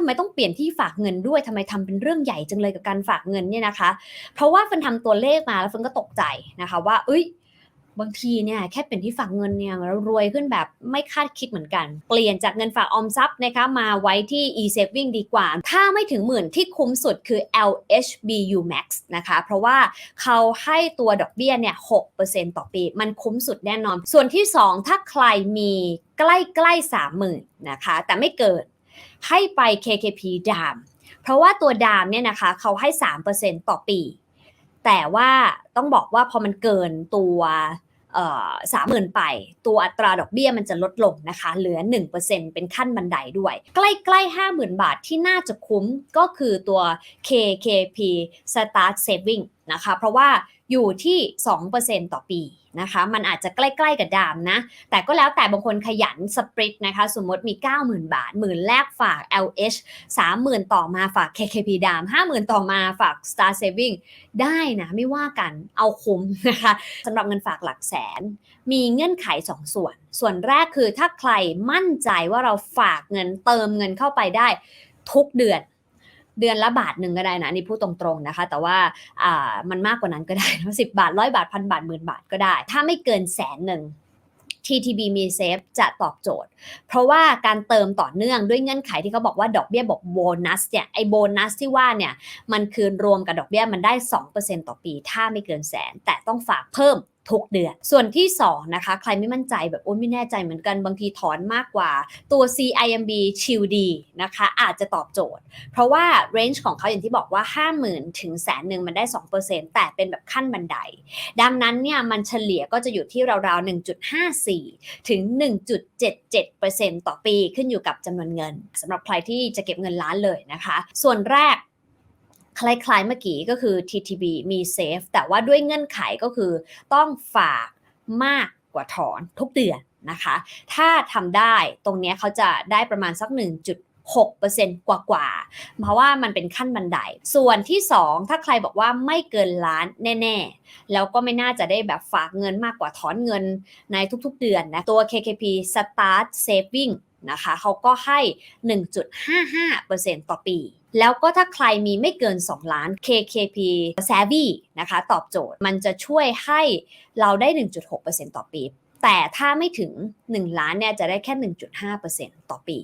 ทำไมต้องเปลี่ยนที่ฝากเงินด้วยทำไมทำเป็นเรื่องใหญ่จังเลยกับการฝากเงินเนี่ยนะคะ เพราะว่าเฟินทำตัวเลขมาแล้วเฟินก็ตกใจนะคะ ว่า เอ้ยบางทีเนี่ยแค่เป็นที่ฝากเงินเนี่ยเรารวยขึ้นแบบไม่คาดคิดเหมือนกัน เปลี่ยนจากเงินฝากออมทรัพย์นะคะมาไว้ที่ e-saving ดีกว่า ถ้าไม่ถึงหมื่นที่คุ้มสุดคือ LHBU Max นะคะ เพราะว่าเขาให้ตัวดอกเบี้ยเนี่ย6%ต่อปี มันคุ้มสุดแน่นอน ส่วนที่ 2 ถ้าใครมีใกล้ๆ30,000นะคะ แต่ไม่เกิน ให้ไป KKP ดาม เพราะว่าตัวดามเนี่ยนะคะเขาให้ 3%ต่อปี แต่ว่าต้องบอกว่าพอมันเกินตัวสามหมื่นไป ตัวอัตราดอกเบี้ยมันจะลดลงนะคะ เหลือ 1%เป็นขั้นบันไดด้วย ใกล้ๆ 50,000 บาทที่น่าจะคุ้มก็คือตัว KKP Start Saving นะคะ เพราะว่า อยู่ที่ 2%ต่อปีนะคะ มันอาจจะใกล้ๆกับดามนะ แต่ก็แล้วแต่บางคนขยันสปริตนะคะ สมมติมี 90,000 บาทหมื่นแรกฝาก LH 30,000 ต่อมาฝาก KKP ดาม 50,000 ต่อมาฝาก Star Saving ได้นะ ไม่ว่ากันเอาคุ้มนะคะสำหรับเงินฝากหลักแสน มีเงื่อนไข 2 ส่วน ส่วนแรกคือถ้าใครมั่นใจว่าเราฝากเงินเติมเงินเข้าไปได้ทุกเดือน เดือนละบาทหนึ่งก็ได้นะนี่พูดตรงๆนะคะ แต่ว่าอ่ามันมากกว่านั้นก็ได้นะสิบาทร้อยบาทพันบาทหมื่นบาทก็ได้ ถ้าไม่เกินแสนหนึ่ง TTB มีเซฟจะตอบโจทย์ เพราะว่าการเติมต่อเนื่องด้วยเงื่อนไขที่เขาบอกว่าดอกเบี้ยบอกโบนัสเนี่ยไอโบนัสที่ว่าเนี่ยมันคืนรวมกับดอกเบี้ยมันได้ 2%ต่อปี ถ้าไม่เกินแสน แต่ต้องฝากเพิ่มทุกเดือน ส่วนที่ 2 นะคะ ใครไม่มั่นใจแบบโอ้ไม่แน่ใจเหมือนกันบางทีถอนมากกว่า ตัว CIMB ชิลดีนะคะ อาจจะตอบโจทย์ เพราะว่า range ของเขาอย่างที่บอกว่า 50,000 ถึงแสนหนึ่งมันได้ 2%แต่เป็นแบบขั้นบันได ดังนั้นเนี่ยมันเฉลี่ยก็จะอยู่ที่ราวๆ 1.54 ถึง 1.77%ต่อปีขึ้นอยู่กับจำนวนเงินสำหรับใครที่จะเก็บเงินล้านเลยนะคะ ส่วนแรก คล้ายๆเมื่อกี้ก็คือ TTB มีเซฟแต่ว่าด้วยเงื่อนไขก็คือต้องฝากมากกว่าถอนทุกเดือนนะคะ ถ้าทำได้ตรงนี้เขาจะได้ประมาณสัก 6%กว่ากว่าๆเพราะว่ามันเป็นขั้นบันได ส่วนที่ 2 ถ้าใครบอกว่าไม่เกินล้านแน่ ๆ แล้วก็ไม่น่าจะได้แบบฝากเงินมากกว่าถอนเงินในทุกๆเดือนนะ ตัว KKP Start Saving นะคะเขาก็ให้ 1.55%ต่อปี แล้วก็ถ้าใครมีไม่เกิน 2 ล้าน KKP Savvy นะคะ ตอบโจทย์มันจะช่วยให้เราได้ 1.6%ต่อปี แต่ถ้าไม่ถึง 1 ล้านเนี่ยจะได้แค่ 1.5%ต่อปี